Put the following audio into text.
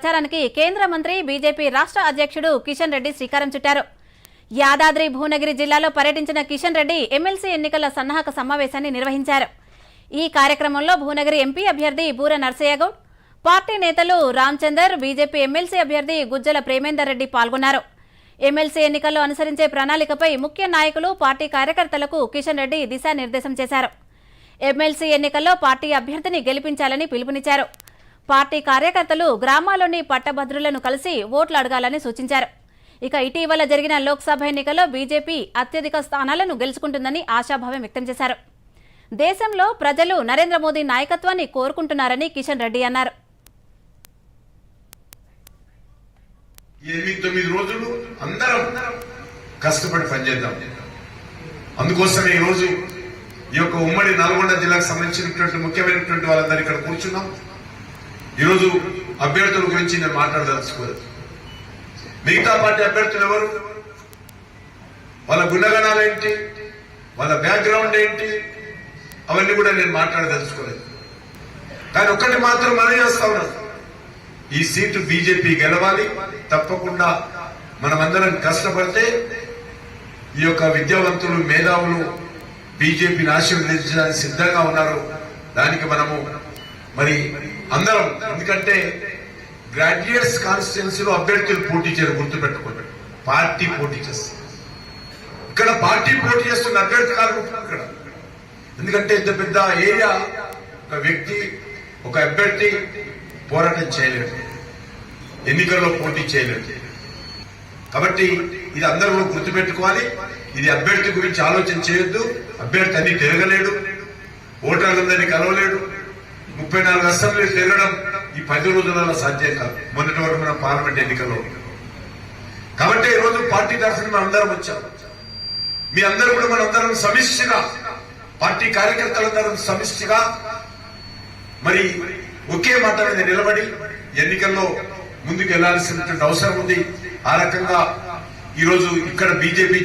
ప్రచారానికి కేంద్ర మంత్రి బీజేపీ రాష్ట్ర అధ్యక్షుడు కిషన్ రెడ్డి శ్రీకారం చుట్టారు. యాదాద్రి భువనగిరి జిల్లాలో పర్యటించిన కిషన్ రెడ్డి ఎమ్మెల్సీ ఎన్నికల సన్నాహక సమావేశాన్ని నిర్వహించారు. ఈ కార్యక్రమంలో భువనగిరి ఎంపీ అభ్యర్థి బూర నర్సయ్యగౌడ్ పార్టీ నేతలు రామచందర్ బీజేపీ ఎమ్మెల్సీ అభ్యర్థి గుజ్జల ప్రేమేందర్ రెడ్డి పాల్గొన్నారు. ఎమ్మెల్సీ ఎన్నికల్లో అనుసరించే ప్రణాళికపై ముఖ్య నాయకులు పార్టీ కార్యకర్తలకు కిషన్ రెడ్డి దిశానిర్దేశం చేశారు. ఎమ్మెల్సీ ఎన్నికల్లో పార్టీ అభ్యర్థిని గెలిపించాలని పిలుపునిచ్చారు. పార్టీ కార్యకర్తలు గ్రామాల్లోని పట్టభద్రులను కలిసి ఓట్లు అడగాలని సూచించారు. ఇక ఇటీవల జరిగిన లోక్సభ ఎన్నికల్లో బీజేపీ అత్యధిక స్థానాలను గెలుచుకుంటుందని ఆశాభావం వ్యక్తం చేశారు. దేశంలో ప్రజలు నరేంద్ర మోదీ నాయకత్వాన్ని కోరుకుంటున్నారని కిషన్ రెడ్డి అన్నారు. ఎనిమిది తొమ్మిది రోజులు అందరం కష్టపడి పనిచేద్దాం. అందుకోసమే ఈ రోజు ఈ యొక్క ఉమ్మడి నల్గొండ జిల్లాకు సంబంధించినటువంటి ముఖ్యమైనటువంటి వాళ్ళందరూ ఇక్కడ కూర్చున్నాం. ఈరోజు అభ్యర్థుల గురించి నేను మాట్లాడదలుచుకోలేదు. మిగతా పార్టీ అభ్యర్థులు ఎవరు? వాళ్ళ గుణగణాలు ఏంటి? వాళ్ళ బ్యాక్గ్రౌండ్ ఏంటి? అవన్నీ కూడా నేను మాట్లాడదలుచుకోలేదు. కానీ ఒక్కటి మాత్రం మనం చేస్తా ఉన్నాను ఈ సీటు బీజేపీ గెలవాలి. తప్పకుండా మనమందరం కష్టపడితే ఈ యొక్క విద్యావంతులు మేధావులు బీజేపీని ఆశీర్వదించడానికి సిద్ధంగా ఉన్నారు. దానికి మనము మరి అందరం ఎందుకంటే గ్రాడ్యుయేట్స్ కాన్స్టిట్యున్సీలో అభ్యర్థులు పోటీ చేయరు గుర్తుపెట్టుకోండి. పార్టీ పోటీ చేస్తారు. ఇక్కడ పార్టీ పోటీ చేస్తున్న అభ్యర్థి కాదు ఇక్కడ. ఎందుకంటే ఇంత పెద్ద ఏరియా ఒక వ్యక్తి ఒక అభ్యర్థి పోరాటం చేయలేడు. ఎన్నికల్లో పోటీ చేయలేడు. కాబట్టి ఇది అందరూ కూడా గుర్తుపెట్టుకోవాలి. ఇది అభ్యర్థి గురించి ఆలోచన చేయొద్దు. అభ్యర్థి అన్ని తిరగలేడు. ఓటర్లందరినీ కలవలేడు. ముప్పై నాలుగు అసెంబ్లీ తిరగడం ఈ పది రోజులలో సాధ్యం కాదు. మొన్నటి వరకు మన పార్లమెంట్ ఎన్నికల్లో కాబట్టి ఈ రోజు పార్టీ తరఫున మనం అందరం వచ్చాం. మీ అందరూ కూడా మనందరం సమిష్టిగా పార్టీ కార్యకర్తలందరం సమిష్టిగా మరి ఒకే మాట మీద నిలబడి ఎన్నికల్లో ముందుకు వెళ్ళాల్సినటువంటి అవసరం ఉంది. ఆ రకంగా ఈరోజు ఇక్కడ బీజేపీ